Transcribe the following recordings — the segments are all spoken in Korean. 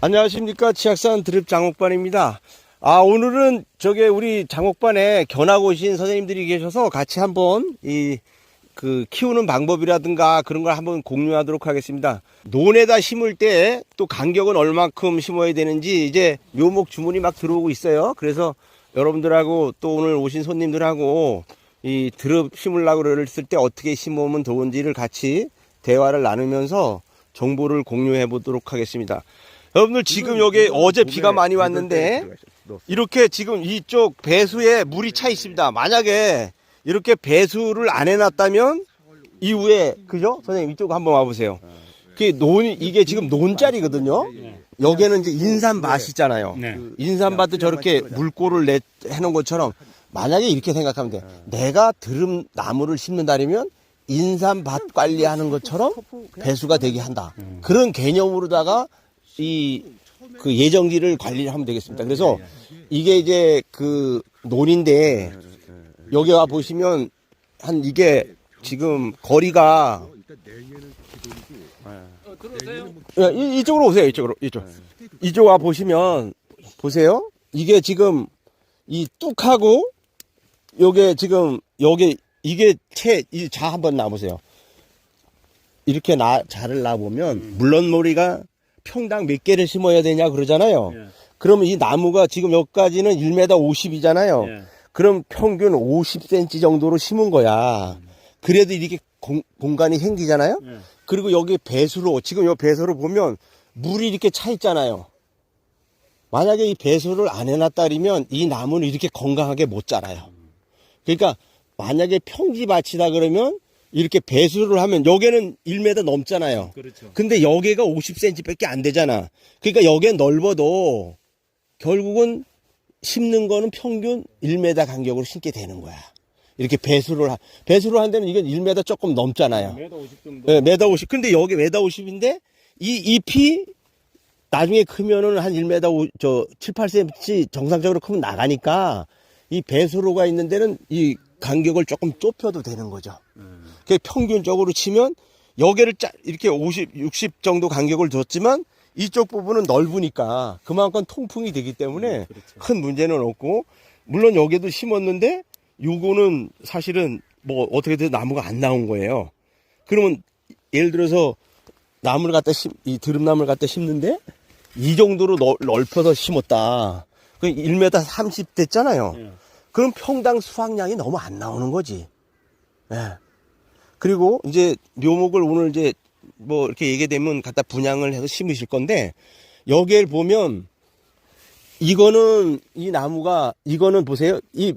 안녕하십니까 치악산 드립 장옥반입니다. 아 오늘은 저게 우리 장옥반에 견학 오신 선생님들이 계셔서 같이 한번 이 그 키우는 방법이라든가 그런 걸 한번 공유하도록 하겠습니다. 논에다 심을 때 또 간격은 얼마큼 심어야 되는지 이제 묘목 주문이 막 들어오고 있어요. 그래서 여러분들하고 또 오늘 오신 손님들하고 이 드럽 심으려고 그랬을 때 어떻게 심으면 좋은지를 같이 대화를 나누면서 정보를 공유해 보도록 하겠습니다. 여러분들 지금 여기 어제 비가 많이 왔는데 이렇게 지금 이쪽 배수에 물이 차 있습니다. 만약에 이렇게 배수를 안 해놨다면 이후에 그죠? 선생님 이쪽 한번 와보세요. 그 논, 이게 지금 논자리거든요. 여기는 이제 인삼밭이잖아요. 네. 인삼밭도 저렇게 물꼬를 내, 해놓은 것처럼 만약에 이렇게 생각하면 돼. 내가 드럼 나무를 심는다면 인삼밭 관리하는 것처럼 배수가 되게 한다. 그런 개념으로다가 이 그 예정지를 관리를 하면 되겠습니다. 그래서 이게 이제 그 논인데 여기 와 보시면 한 이게 지금 거리가 야, 이, 이쪽으로 오세요. 이쪽으로 이쪽 이쪽 와 보시면 보세요. 이게 지금 이 뚝하고 요게 지금 여기 이게 채 이 자 한번 놔보세요. 이렇게 나 자를 놔보면 물론 머리가 평당 몇 개를 심어야 되냐 그러잖아요. 예. 그러면 이 나무가 지금 여기까지는 1m 50이잖아요. 예. 그럼 평균 50cm 정도로 심은 거야. 그래도 이렇게 공, 공간이 생기잖아요. 예. 그리고 여기 배수로 지금 요 배수로 보면 물이 이렇게 차 있잖아요. 만약에 이 배수를 안 해놨다면 이 나무는 이렇게 건강하게 못 자라요. 그러니까 만약에 평지 밭이다 그러면 이렇게 배수를 하면 여기는 1m 넘잖아요. 그렇죠. 근데 여기가 50cm밖에 안 되잖아. 그러니까 여기는 넓어도 결국은 심는 거는 평균 1m 간격으로 심게 되는 거야. 이렇게 배수를 하, 배수를 한 데는 이건 1m 조금 넘잖아요. 메다 50 정도. 예, 메다 50. 근데 여기 메다 50인데 이 잎이 나중에 크면은 한 1m 5, 저 7, 8cm 정상적으로 크면 나가니까 이 배수로가 있는 데는 이 간격을 조금 좁혀도 되는 거죠. 그 평균적으로 치면 여기를 짜, 이렇게 50, 60 정도 간격을 뒀지만 이쪽 부분은 넓으니까 그만큼 통풍이 되기 때문에 그렇죠. 큰 문제는 없고 물론 여기도 심었는데 요거는 사실은 뭐 어떻게든 나무가 안 나온 거예요. 그러면 예를 들어서 나무를 갖다 심, 이 드럼나무를 갖다 심는데 이 정도로 넓, 넓혀서 심었다. 그 1m 30 됐잖아요. 예. 그럼 평당 수확량이 너무 안 나오는 거지. 예. 그리고 이제 묘목을 오늘 이제 뭐 이렇게 얘기되면 갖다 분양을 해서 심으실 건데 여기에 보면 이거는 이 나무가 이거는 보세요. 이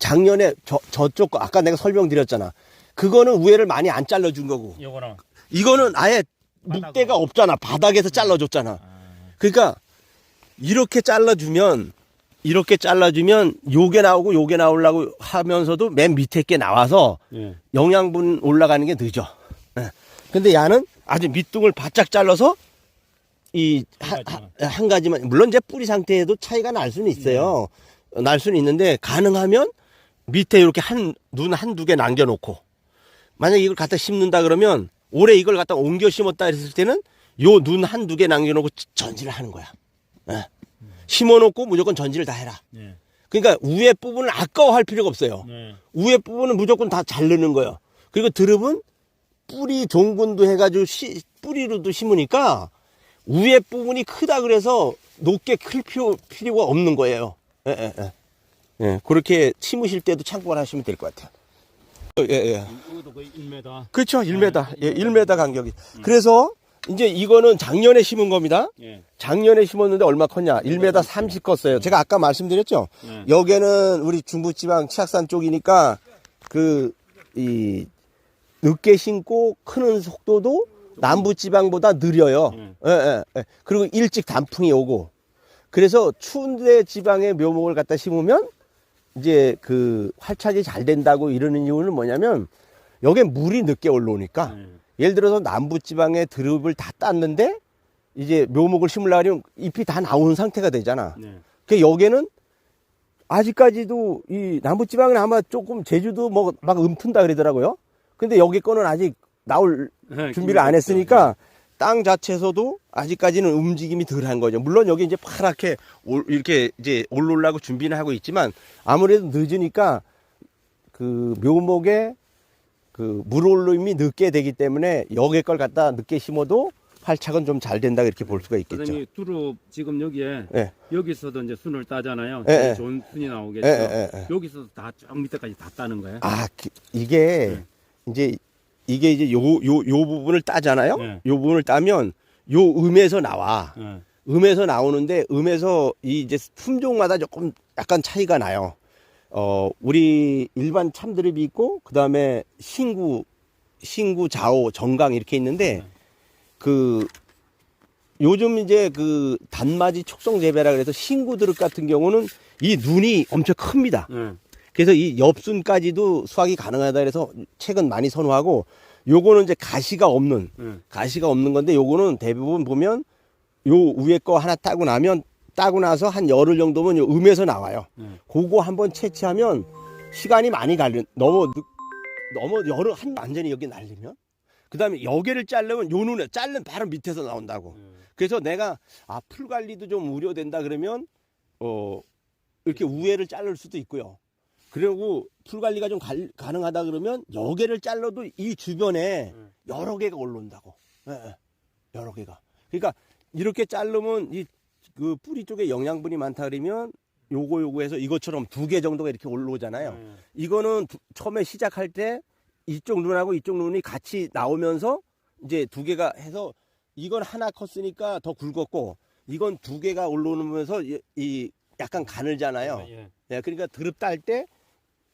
작년에 저, 저쪽 거 아까 내가 설명드렸잖아. 그거는 우회를 많이 안 잘라준 거고 요거는 이거는 아예 묵대가 없잖아. 바닥에서 잘라줬잖아. 그러니까 이렇게 잘라주면 이렇게 잘라주면 요게 나오고 요게 나오려고 하면서도 맨 밑에 게 나와서 예. 영양분 올라가는 게 늦어. 예. 근데 야는 아주 밑둥을 바짝 잘라서 이 한 가지만. 한 가지만 물론 이제 뿌리 상태에도 차이가 날 수는 있어요. 날 수는 있는데 가능하면 밑에 이렇게 한 눈 한 두 개 남겨놓고 만약 에 이걸 갖다 심는다 그러면 올해 이걸 갖다 옮겨 심었다 했을 때는 요 눈 한 두 개 남겨놓고 전지를 하는 거야. 예. 심어놓고 무조건 전지를 다 해라. 예. 그러니까 위에 부분을 아까워할 필요가 없어요. 네. 위에 부분은 무조건 다 자르는 거예요. 그리고 드릅은 뿌리 종군도 해가지고 씨- 뿌리로도 심으니까 위에 부분이 크다 그래서 높게 클 필요, 필요가 없는 거예요. 예, 예, 예. 예, 그렇게 심으실 때도 참고하시면 될 것 같아요. 예, 예. 이것도 거의 1m. 그렇죠. 1m. 예, 1m 간격이. 그래서 이제 이거는 작년에 심은 겁니다. 예. 작년에 심었는데 얼마 컸냐? 1m 30 컸어요. 제가 아까 말씀드렸죠? 네. 여기는 우리 중부지방 치악산 쪽이니까 그, 이, 늦게 심고 크는 속도도 남부지방보다 느려요. 네. 예, 예, 예. 그리고 일찍 단풍이 오고. 그래서 추운데 지방에 묘목을 갖다 심으면 이제 그 활착이 잘 된다고 이러는 이유는 뭐냐면 여기에 물이 늦게 올라오니까 예. 예를 들어서 남부지방에 드릅을 다 땄는데 이제 묘목을 심으려면 잎이 다 나오는 상태가 되잖아. 네. 그 여기는 아직까지도 이 남부지방은 아마 조금 제주도 뭐 막 음튼다 그러더라고요. 근데 여기 거는 아직 나올 네, 준비를 안 했으니까 땅 자체에서도 아직까지는 움직임이 덜한 거죠. 물론 여기 이제 파랗게 올- 이렇게 이제 올라오려고 준비는 하고 있지만 아무래도 늦으니까 그 묘목에 그 물올림이 늦게 되기 때문에 여기 걸 갖다 늦게 심어도 활착은 좀 잘 된다 이렇게 볼 수가 있겠죠. 선생님 두릅 지금 여기에 예. 여기서도 이제 순을 따잖아요. 예, 제일 예. 좋은 순이 나오겠죠. 예, 예, 예, 예. 여기서도 다쭉 밑에까지 다 따는 거예요. 아, 그- 이게 이제 이게 이제 요요 요 부분을 따잖아요. 네. 요 부분을 따면 요 음에서 나와. 예. 음에서 나오는데 음에서 이 이제 품종마다 조금 약간 차이가 나요. 어, 우리 일반 참드립이 있고 그 다음에 신구 신구 좌오 정강 이렇게 있는데 그 요즘 이제 그 단마지 촉성 재배라 그래서 신구 드릅 같은 경우는 이 눈이 엄청 큽니다. 예. 그래서 이 엽순까지도 수확이 가능하다 그래서 책은 많이 선호하고 요거는 이제 가시가 없는 예. 가시가 없는 건데 요거는 대부분 보면 요 위에 거 하나 따고 나면 따고 나서 한 열흘 정도면 요 음에서 나와요. 예. 그거 한번 채취하면 시간이 많이 갈려 너무 늦- 너무 열흘 한 완전히 여기 날리면 그다음에 여기를 자르면 요 눈에 자른 바로 밑에서 나온다고. 그래서 내가 아 풀 관리도 좀 우려된다 그러면 어 이렇게 우회를 자를 수도 있고요. 그리고 풀 관리가 좀 갈- 가능하다 그러면 여기를 잘라도 이 주변에 음. 여러 개가 올라온다고. 예, 예. 여러 개가. 그러니까 이렇게 자르면 이 그 뿌리 쪽에 영양분이 많다 그러면 요거 요거 해서 이것처럼 두 개 정도가 이렇게 올라오잖아요. 예. 이거는 두- 처음에 시작할 때 이쪽 눈하고 이쪽 눈이 같이 나오면서 이제 두 개가 해서 이건 하나 컸으니까 더 굵었고 이건 두 개가 올라오면서 이, 이 약간 가늘잖아요. 예. 예, 그러니까 드릅 딸때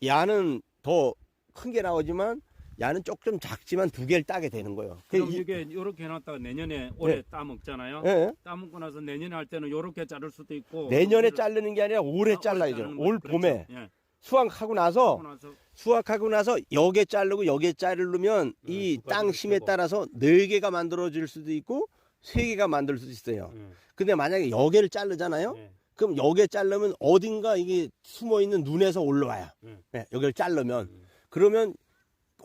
야는 더 큰 게 나오지만 야는 조금 작지만 두 개를 따게 되는 거예요. 그럼 이- 이게 이렇게 해놨다가 내년에 올해 네. 따 먹잖아요. 예, 따먹고 나서 내년에 할 때는 이렇게 자를 수도 있고 내년에 자르는 게 아니라 올해 아, 잘라야죠. 올 그렇죠. 봄에 예. 수확하고 나서 하고 나서 수확하고 나서 여기에 자르고 여기에 자르면 네, 이두땅 가지를 심에. 따라서 네 개가 만들어질 수도 있고 세 개가 만들 수도 있어요. 예. 근데 만약에 여기를 자르잖아요. 예. 그럼 여기에 자르면 어딘가 이게 숨어 있는 눈에서 올라와요. 음. 예, 여기를 자르면 음. 그러면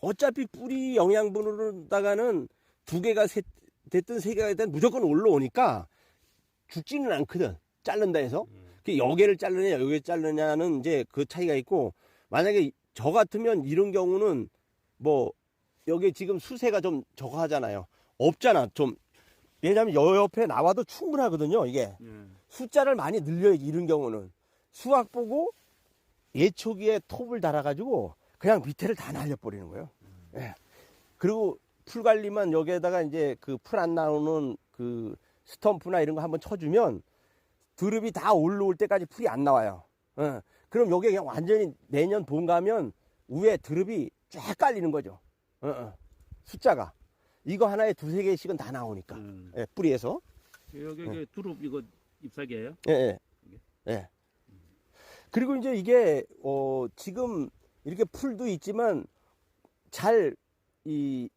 어차피 뿌리 영양분으로다가는 두 개가 세, 됐든 세 개가 됐든 무조건 올라오니까 죽지는 않거든. 자른다 해서. 음. 그 여기를 자르냐 여기를 자르냐는 이제 그 차이가 있고 만약에 저 같으면 이런 경우는 뭐 여기 지금 수세가 좀 저거 하잖아요. 없잖아. 좀 왜냐하면 여 옆에 나와도 충분하거든요. 이게 예. 숫자를 많이 늘려야지 이런 경우는 수확 보고 예초기에 톱을 달아가지고 그냥 밑에를 다 날려버리는 거예요. 예. 그리고 풀 관리만 여기에다가 이제 그 풀 안 나오는 그 스텀프나 이런 거 한번 쳐주면 드릅이 다 올라올 때까지 풀이 안 나와요. 예. 그럼 여기 그냥 완전히 내년 봄 가면 위에 드릅이 쫙 깔리는 거죠. 어, 어. 숫자가 이거 하나에 두세 개씩은 다 나오니까 음. 예, 뿌리에서. 여기 이게 두릅 이거 잎사귀예요? 예, 예. 예. 그리고 이제 이게, 어, 지금 이렇게 풀도 있지만 잘, 이,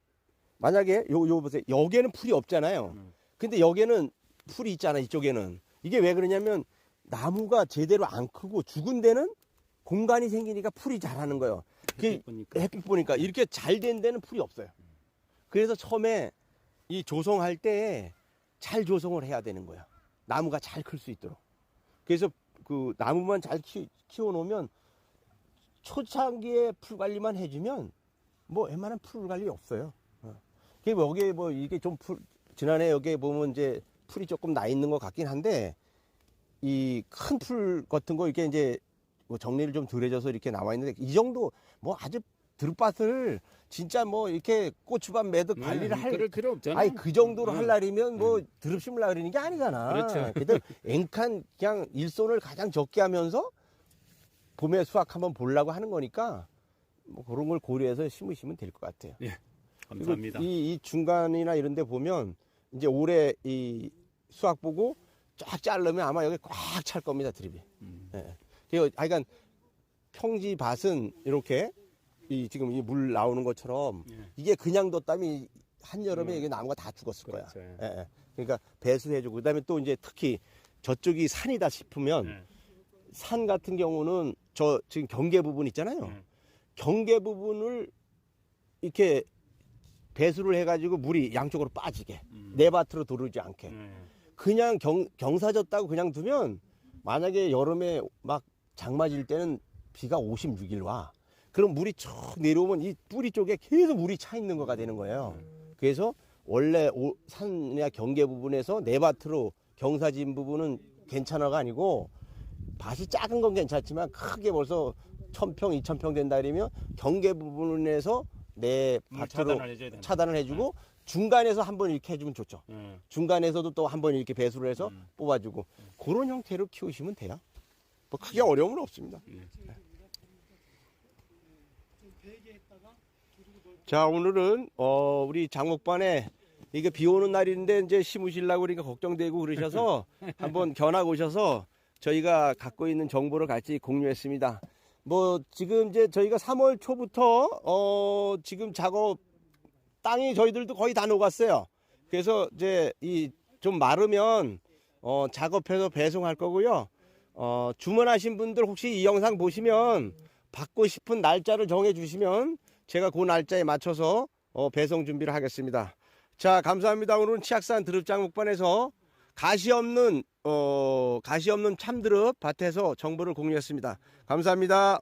만약에 요, 요 보세요. 여기에는 풀이 없잖아요. 음. 근데 여기에는 풀이 있잖아, 이쪽에는. 이게 왜 그러냐면 나무가 제대로 안 크고 죽은 데는 공간이 생기니까 풀이 자라는 거예요. 그게 보니까 햇빛 보니까 이렇게 잘 된 데는 풀이 없어요. 그래서 처음에 이 조성할 때 잘 조성을 해야 되는 거야. 나무가 잘 클 수 있도록. 그래서 그 나무만 잘 키, 키워놓으면 초창기에 풀 관리만 해주면 뭐 웬만한 풀 관리 없어요. 어. 그게 뭐 여기에 뭐 이게 좀 풀, 지난해 여기에 보면 이제 풀이 조금 나 있는 것 같긴 한데 이 큰 풀 같은 거 이게 이제 뭐 정리를 좀 덜 해줘서 이렇게 나와 있는데 이 정도 뭐 아주 드릅밭을 진짜 뭐 이렇게 고추밭 매듭 관리를 할 그럴 필요 없잖아. 아니 그 정도로 음. 할라리면 뭐 드릅 심으려 그러는 게 아니잖아. 그렇죠. 근데 앵칸 그냥 일손을 가장 적게 하면서 봄에 수확 한번 보려고 하는 거니까 뭐 그런 걸 고려해서 심으시면 될 것 같아요. 그리고 감사합니다. 이, 이 중간이나 이런 데 보면 이제 올해 이 수확 보고 쫙 자르면 아마 여기 꽉 찰 겁니다, 드립이. 음. 예. 그리고 하여간 평지 밭은 이렇게 이 지금 이 물 나오는 것처럼 예. 이게 그냥 뒀다면 한여름에 음. 이게 나무가 다 죽었을 거야. 그렇죠. 예. 예, 예. 그러니까 배수해주고 그다음에 또 이제 특히 저쪽이 산이다 싶으면 예. 산 같은 경우는 저 지금 경계 부분 있잖아요. 예. 경계 부분을 이렇게 배수를 해가지고 물이 양쪽으로 빠지게 음. 내 밭으로 들어오지 않게 네. 그냥 경, 경사졌다고 그냥 두면 만약에 여름에 막 장마질 때는 비가 56일 와. 그럼 물이 쭉 내려오면 이 뿌리 쪽에 계속 물이 차 있는 거가 되는 거예요. 그래서 원래 오- 산이나 경계 부분에서 내 밭으로 경사진 부분은 괜찮아가 아니고 밭이 작은 건 괜찮지만 크게 벌써 천평, 이천평 된다 그러면 경계 부분에서 내 음, 밭으로 차단을. 차단을 해주고 중간에서 한 번 이렇게 해주면 좋죠. 네. 중간에서도 또 한 번 이렇게 배수를 해서 음. 뽑아주고 그런 형태로 키우시면 돼요. 뭐 크게 어려움은 없습니다. 자 오늘은 어 우리 장목반에 이게 비 오는 날인데 이제 심으시려고 그러니까 걱정되고 그러셔서 한번 견학 오셔서 저희가 갖고 있는 정보를 같이 공유했습니다. 뭐 지금 이제 저희가 3월 초부터 어 지금 작업 땅이 저희들도 거의 다 녹았어요. 그래서 이제 이 좀 마르면 어 작업해서 배송할 거고요. 어 주문하신 분들 혹시 이 영상 보시면 받고 싶은 날짜를 정해 주시면 제가 그 날짜에 맞춰서 어 배송 준비를 하겠습니다. 자, 감사합니다. 오늘은 치악산 드릅장 목반에서 가시 없는 어 가시 없는 참드릅 밭에서 정보를 공유했습니다. 감사합니다.